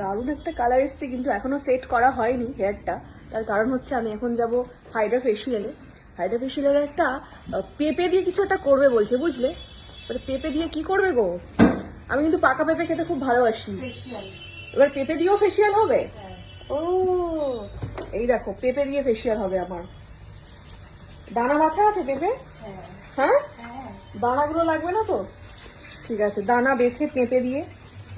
দারুণ একটা কালার এসছে কিন্তু এখনও সেট করা হয়নি হেয়ারটা তার কারণ হচ্ছে আমি এখন যাব হাইড্রা ফেসিয়ালে হাইড্রা ফেসিয়ালের একটা পেঁপে দিয়ে কিছু একটা করবে বলছে বুঝলে? এবার পেঁপে দিয়ে কি করবে গো? আমি কিন্তু পাকা পেঁপে খেতে খুব ভালোবাসি। এবার পেঁপে দিয়েও ফেসিয়াল হবে? ও এই দেখো পেঁপে দিয়ে ফেসিয়াল হবে আমার। দানা বাছা আছে পেঁপে? হ্যাঁ। দানাগুলো লাগবে না তো? ঠিক আছে দানা বেছে পেঁপে দিয়ে।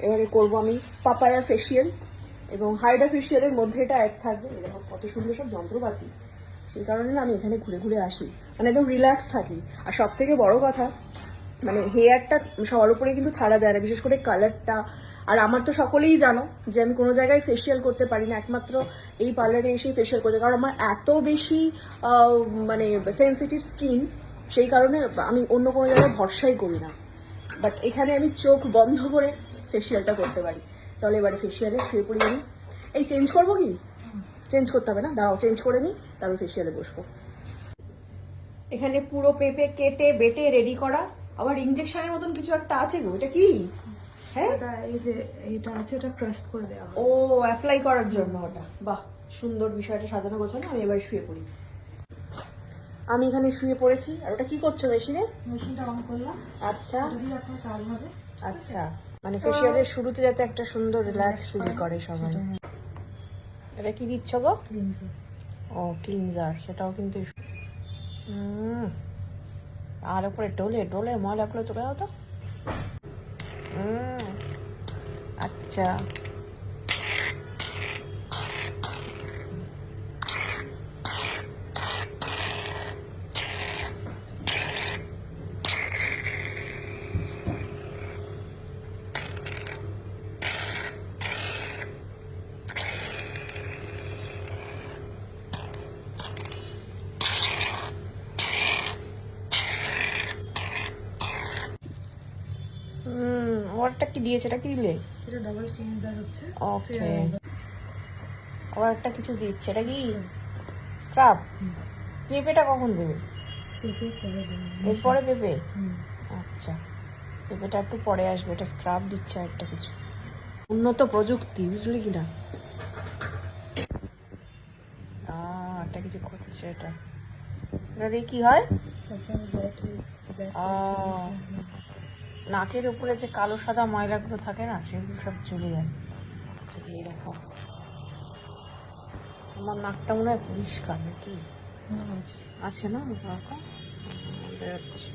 এবারে করব আমি পাপায়া ফেসিয়াল এবং হাইড্রা ফেসিয়ালের মধ্যে এটা এক থাকবে। এরকম কত সুন্দর সব যন্ত্রপাতি। সেই কারণে আমি এখানে ঘুরে ঘুরে আসি। মানে একদম রিল্যাক্স থাকি। আর সব থেকে বড় কথা মানে হেয়ারটা সবার উপরে কিন্তু ছাড়া যায় না। বিশেষ করে কালারটা আর আমার তো সকলেই জানো যে আমি কোনো জায়গায় ফেসিয়াল করতে পারি না। একমাত্র এই পার্লারে এসেই ফেসিয়াল করতে। কারণ আমার এত বেশি মানে সেন্সিটিভ স্কিন সেই কারণে আমি অন্য কোনো জায়গায় ভরসাই করি না। বাট এখানে আমি চোখ বন্ধ করে ফেসিয়ালটা করতে পারি। চলো এবারে ফেসিয়ালে শুয়ে পড়ি আমি। এই চেঞ্জ করব কি? চেঞ্জ করতে হবে না? দাঁড়াও চেঞ্জ করে নিই তারপর ফেসিয়ালে বসবো। এখানে পুরো পেঁপে কেটে বেটে রেডি করা। আবার ইঞ্জেকশনের মতন কিছু একটা আছে গো এটা কি? হ্যাঁ? এই যে এটা আছে ওটা ক্রাশ করে দেওয়া ও অ্যাপ্লাই করার জন্য ওটা। বাহ সুন্দর বিষয়টা সাজানো গোছানো আমি এবার শুয়ে পড়ি। আমি এখানে শুয়ে পড়েছি। আর ওটা কি করছ মেশিনে? মেশিনটা অন করলাম। আচ্ছা। যদি আপনার কাজ হবে। আচ্ছা। মানে ফেসিয়ালের শুরুতে যাতে একটা সুন্দর রিল্যাক্স ফিল করে সবাই। এটা কি দিচ্ছ গো? ও ক্লিনজার সেটাও কিন্তু হুম আর উপরে ডোলে ডোলে ময়লাগুলো চলে যাও তো। হুম আচ্ছা। ওরটা কি দিয়েছে? এটা কি দিলে? এটা ডাবল ক্লিনজার হচ্ছে। ওকে আবার একটা কিছু দিচ্ছে। এটা কি? স্ক্রাব পেঁপেটা কখন দেবে? এরপরে পেঁপে। আচ্ছা। পেঁপেটা একটু পরে আসবে। এটা স্ক্রাব দিচ্ছে আর একটা কিছু। উন্নত প্রযুক্তি বুঝলি কি না একটা কিছু করছে এটা। এটা দিয়ে কি হয়? নাকের উপরে যে কালো সাদা ময়লাগুলো থাকে না সেগুলো সব চলে যায়। এরকম। আমার নাকটা মনে হয় পরিষ্কার নাকি? আছে। না? বেরোচ্ছে